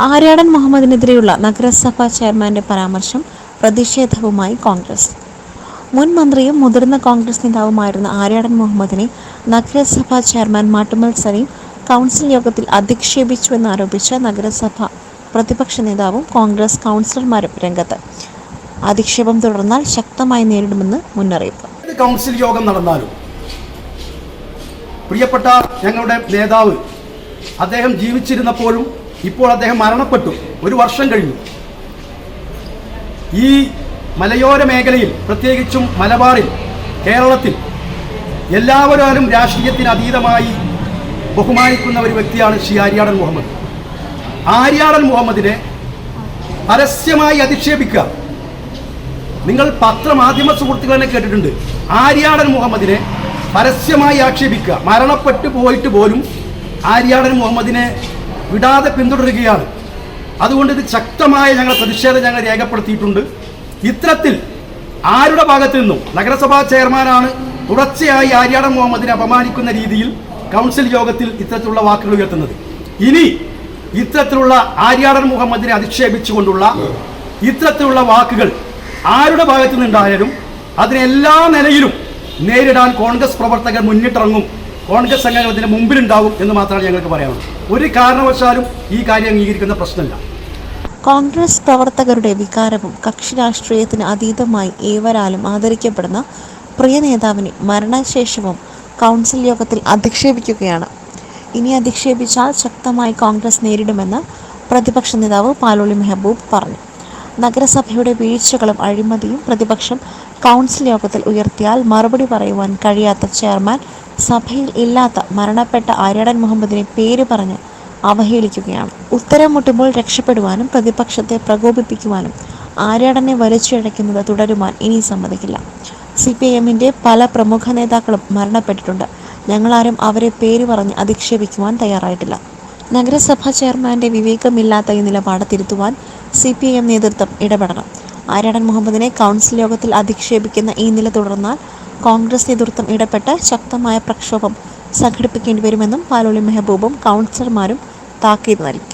ആര്യാടൻ മുഹമ്മദിനെതിരെയുള്ള നഗരസഭാ ചെയർമാന്റെ പരാമർശം പ്രതിഷേധവുമായി കോൺഗ്രസ്. മുൻ മന്ത്രിയും മുതിർന്ന കോൺഗ്രസ് നേതാവുമായിരുന്ന ആര്യാടൻ മുഹമ്മദിനെ നഗരസഭാ ചെയർമാൻ മാട്ടുമൽ സലീം കൗൺസിൽ യോഗത്തിൽ അധിക്ഷേപിച്ചുവെന്നാരോപിച്ച് നഗരസഭ പ്രതിപക്ഷ നേതാവും കോൺഗ്രസ് കൗൺസിലർമാരും രംഗത്ത്. അധിക്ഷേപം തുടർന്നാൽ ശക്തമായി നേരിടുമെന്ന് മുന്നറിയിപ്പ്. കൗൺസിൽ യോഗം നടന്നാലും പ്രിയപ്പെട്ട ഞങ്ങളുടെ നേതാവ് അദ്ദേഹം ജീവിച്ചിരുന്നപ്പോഴും ഇപ്പോൾ അദ്ദേഹം മരണപ്പെട്ടു. ഒരു വർഷം കഴിഞ്ഞു. ഈ മലയോര മേഖലയിൽ പ്രത്യേകിച്ചും മലബാറിൽ കേരളത്തിൽ എല്ലാവരും രാഷ്ട്രീയത്തിന് അതീതമായി ബഹുമാനിക്കുന്ന ഒരു വ്യക്തിയാണ് ശ്രീ ആര്യാടൻ മുഹമ്മദ്. ആര്യാടൻ മുഹമ്മദിനെ പരസ്യമായി അധിക്ഷേപിക്കുക. നിങ്ങൾ പത്രമാധ്യമ സുഹൃത്തുക്കളെ കേട്ടിട്ടുണ്ട്. ആര്യാടൻ മുഹമ്മദിനെ പരസ്യമായി ആക്ഷേപിക്കുക. മരണപ്പെട്ടു പോയിട്ട് പോലും ആര്യാടൻ മുഹമ്മദിനെ വിടാതെ പിന്തുടരുകയാണ്. അതുകൊണ്ട് ഇത് ശക്തമായ ഞങ്ങൾ പ്രതിഷേധം ഞങ്ങൾ രേഖപ്പെടുത്തിയിട്ടുണ്ട്. ഇത്തരത്തിൽ ആരുടെ ഭാഗത്തു നിന്നും നഗരസഭാ ചെയർമാനാണ് തുടർച്ചയായി ആര്യാടൻ മുഹമ്മദിനെ അപമാനിക്കുന്ന രീതിയിൽ കൗൺസിൽ യോഗത്തിൽ ഇത്തരത്തിലുള്ള വാക്കുകൾ ഉയർത്തുന്നത്. ഇനി ഇത്തരത്തിലുള്ള ആര്യാടൻ മുഹമ്മദിനെ അധിക്ഷേപിച്ചുകൊണ്ടുള്ള ഇത്തരത്തിലുള്ള വാക്കുകൾ ആരുടെ ഭാഗത്തു നിന്നുണ്ടായാലും അതിനെല്ലാ നിലയിലും നേരിടാൻ കോൺഗ്രസ് പ്രവർത്തകർ മുന്നിട്ടിറങ്ങും. കോൺഗ്രസ് അംഗങ്ങൾ ഇതിന് മുമ്പിലുണ്ടാവും എന്ന് മാത്രമാണ് ഞങ്ങൾക്ക് പറയാനുള്ളത്. ഒരു കാരണവശാലും ഈ കാര്യം അംഗീകരിക്കുന്ന പ്രശ്നമില്ല. കോൺഗ്രസ് പ്രവർത്തകരുടെ വികാരവും കക്ഷി രാഷ്ട്രീയത്തിന് അതീതമായി ഏവരാലും ആദരിക്കപ്പെടുന്ന പ്രിയ നേതാവിനെ മരണശേഷവും കൗൺസിൽ യോഗത്തിൽ അധിക്ഷേപിക്കുകയാണ്. ഇനി അധിക്ഷേപിച്ചാൽ ശക്തമായി കോൺഗ്രസ് നേരിടുമെന്ന് പ്രതിപക്ഷ നേതാവ് പാലോളി മെഹബൂബ് പറഞ്ഞു. നഗരസഭയുടെ വീഴ്ചകളും അഴിമതിയും പ്രതിപക്ഷം കൗൺസിൽ യോഗത്തിൽ ഉയർത്തിയാൽ മറുപടി പറയുവാൻ കഴിയാത്ത ചെയർമാൻ സഭയിൽ ഇല്ലാത്ത മരണപ്പെട്ട ആര്യാടൻ മുഹമ്മദിനെ പേര് പറഞ്ഞ് അവഹേളിക്കുകയാണ്. ഉത്തരം മുട്ടുമ്പോൾ രക്ഷപ്പെടുവാനും പ്രതിപക്ഷത്തെ പ്രകോപിപ്പിക്കുവാനും ആര്യാടനെ വലിച്ചിഴയ്ക്കുന്നത് തുടരുവാൻ ഇനി സമ്മതിക്കില്ല. സി പി എമ്മിന്റെ പല പ്രമുഖ നേതാക്കളും മരണപ്പെട്ടിട്ടുണ്ട്. ഞങ്ങളാരും അവരെ പേര് പറഞ്ഞ് അധിക്ഷേപിക്കുവാൻ തയ്യാറായിട്ടില്ല. നഗരസഭാ ചെയർമാന്റെ വിവേകമില്ലാത്ത ഈ നിലപാട് തിരുത്തുവാൻ സി പി എം നേതൃത്വം ഇടപെടണം. ആര്യാടൻ മുഹമ്മദിനെ കൗൺസിൽ യോഗത്തിൽ അധിക്ഷേപിക്കുന്ന ഈ നില തുടർന്നാൽ കോൺഗ്രസ് നേതൃത്വം ഇടപെട്ട് ശക്തമായ പ്രക്ഷോഭം സംഘടിപ്പിക്കേണ്ടി വരുമെന്നും പാലോളി മെഹബൂബും കൗൺസിലർമാരും താക്കീത് നൽകി.